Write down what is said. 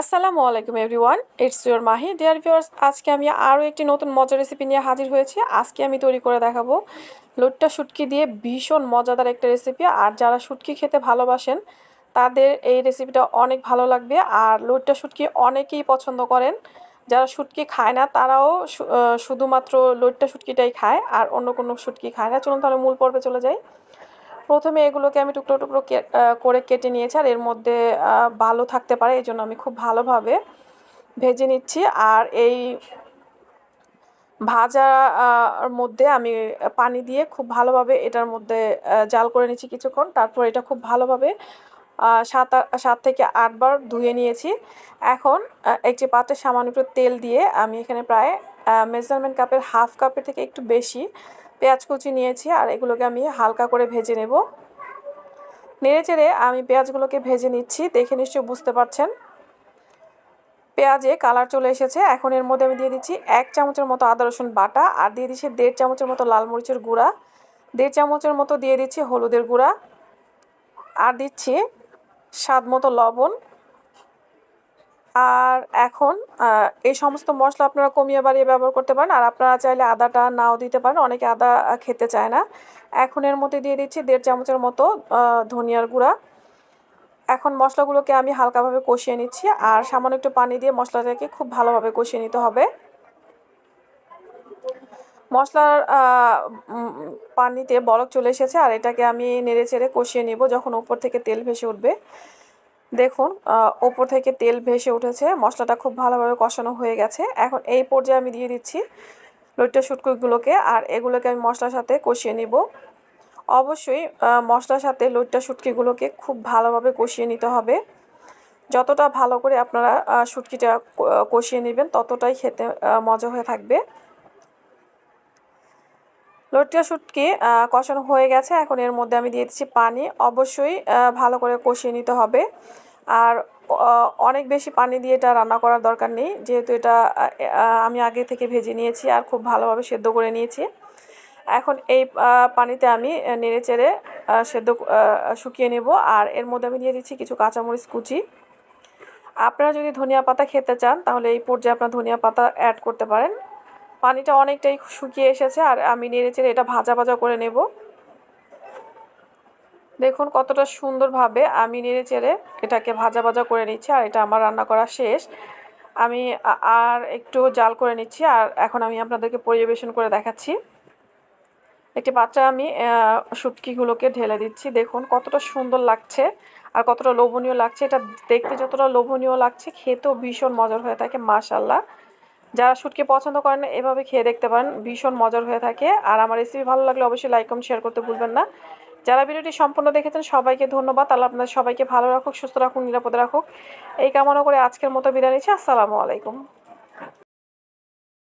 আসসালামু আলাইকুম everyone it's your Mahi dear viewers আজকে আমি আরও একটি নতুন মজার রেসিপি নিয়ে হাজির হয়েছি। আজকে আমি তৈরি করে দেখাবো লোটটা শুটকি দিয়ে ভীষণ মজাদার একটা রেসিপি আর যারা শুটকি খেতে ভালোবাসেন, তাদের এই রেসিপিটা অনেক ভালো লাগবে। আর লোটটা শুটকি অনেকেই পছন্দ করেন। যারা শুটকি খায় না, তারাও শুধুমাত্র লোটটা শুটকিটাই খায়। আর অন্য কোনো শুটকি খায় না। চলুন তাহলে মূল পর্বে চলে যাই। প্রথমে এগুলোকে আমি টুকরো টুকরো করে কেটে নিয়েছি, আর এর মধ্যে ভালো থাকতে পারে এই জন্য আমি খুব ভালোভাবে ভেজে নিচ্ছি। আর এই ভাজার মধ্যে আমি পানি দিয়ে খুব ভালোভাবে এটার মধ্যে জাল করে নিচ্ছি কিছুক্ষণ। তারপর এটা খুব ভালোভাবে সাত সাত থেকে আটবার ধুয়ে নিয়েছি। এখন একটি পাত্রে সামান্য একটু তেল দিয়ে আমি এখানে প্রায় মেজারমেন্ট কাপের হাফ কাপের থেকে একটু বেশি পেঁয়াজ কুচি নিয়েছি আর এগুলোকে আমি হালকা করে ভেজে নেব। নেড়ে চেড়ে আমি পেঁয়াজগুলোকে ভেজে নিচ্ছি, দেখে নিশ্চয়ই বুঝতে পারছেন। পেঁয়াজে কালার চলে এসেছে, এখন এর মধ্যে আমি দিয়ে দিচ্ছি এক চামচের মতো আদা, রসুন বাটা আর দিয়ে দিচ্ছি দেড় চামচের মতো লাল মরিচের গুঁড়া। দেড় চামচের মতো দিয়ে দিচ্ছি হলুদের গুঁড়া আর দিচ্ছি স্বাদ মতো লবণ। আর এখন এই সমস্ত মশলা আপনারা কমিয়ে বাড়িয়ে ব্যবহার করতে পারেন। আর আপনারা চাইলে আদাটা নাও দিতে পারেন, অনেকে আদা খেতে চায় না। এখন এর মধ্যে দিয়ে দিচ্ছি দেড় চামচের মতো ধনিয়ার গুঁড়া। এখন মশলাগুলোকে আমি হালকাভাবে কষিয়ে নিচ্ছি আর সামান্য একটু পানি দিয়ে মশলাটাকে খুব ভালোভাবে কষিয়ে নিতে হবে। মশলার পানিতে বরফ চলে এসেছে আর এটাকে আমি নেড়ে চেড়ে কষিয়ে নিব যখন উপর থেকে তেল ভেসে উঠবে। দেখুন ওপর থেকে তেল ভেসে উঠেছে, মশলাটা খুব ভালোভাবে কষানো হয়ে গেছে। এখন এই পর্যায়ে আমি দিয়ে দিচ্ছি লইট্টা শুটকুইগুলোকে আর এগুলোকে আমি মশলার সাথে কষিয়ে নিব। অবশ্যই মশলার সাথে লইট্টা শুটকিগুলোকে খুব ভালোভাবে কষিয়ে নিতে হবে। যতটা ভালো করে আপনারা শুটকিটা কষিয়ে নেবেন, ততটাই খেতে মজা হয়ে থাকবে। লটকা শুটকি কষানো হয়ে গেছে। এখন এর মধ্যে আমি দিয়ে দিচ্ছি পানি। অবশ্যই ভালো করে কষিয়ে নিতে হবে। আর অনেক বেশি পানি দিয়ে এটা রান্না করার দরকার নেই। যেহেতু এটা আমি আগে থেকে ভেজে নিয়েছি আর খুব ভালোভাবে সেদ্ধ করে নিয়েছি। এখন এই পানিতে আমি নেড়ে চেড়ে সেদ্ধ শুকিয়ে নেব। আর এর মধ্যে আমি দিয়ে দিচ্ছি কিছু কাঁচামরিচ কুচি। আপনারা যদি ধনিয়া পাতা খেতে চান, তাহলে এই পর্যায়ে আপনার ধনিয়া পাতা অ্যাড করতে পারেন। পানিটা অনেকটাই শুকিয়ে এসেছে আর আমি নেড়ে চেড়ে এটা ভাজা ভাজা করে নেব। দেখুন কতটা সুন্দরভাবে আমি নেড়ে চেড়ে এটাকে ভাজা ভাজা করে নিচ্ছি আর এটা আমার রান্না করা শেষ। আমি আর একটু জাল করে নিচ্ছি আর এখন আমি আপনাদেরকে পরিবেশন করে দেখাচ্ছি। একটি বাচ্চা আমি শুটকিগুলোকে ঢেলে দিচ্ছি। দেখুন কতটা সুন্দর লাগছে আর কতটা লোভনীয় লাগছে। এটা দেখতে যতটা লোভনীয় লাগছে, খেতেও ভীষণ মজার হয়ে থাকে মাশাল্লাহ যারা শ্যুটকে পছন্দ করেন, এভাবে খেয়ে দেখতে পারেন। ভীষণ মজার হয়ে থাকে। আর আমার রেসিপি ভালো লাগলে অবশ্যই লাইক কম শেয়ার করতে ভুলবেন না। যারা ভিডিওটি সম্পূর্ণ দেখেছেন, সবাইকে ধন্যবাদ। তাহলে আপনাদের সবাইকে ভালো রাখুক, সুস্থ রাখুক, নিরাপদে রাখুক। এই কামনা করে আজকের মতো বিদায় নিচ্ছি। আসসালামু আলাইকুম।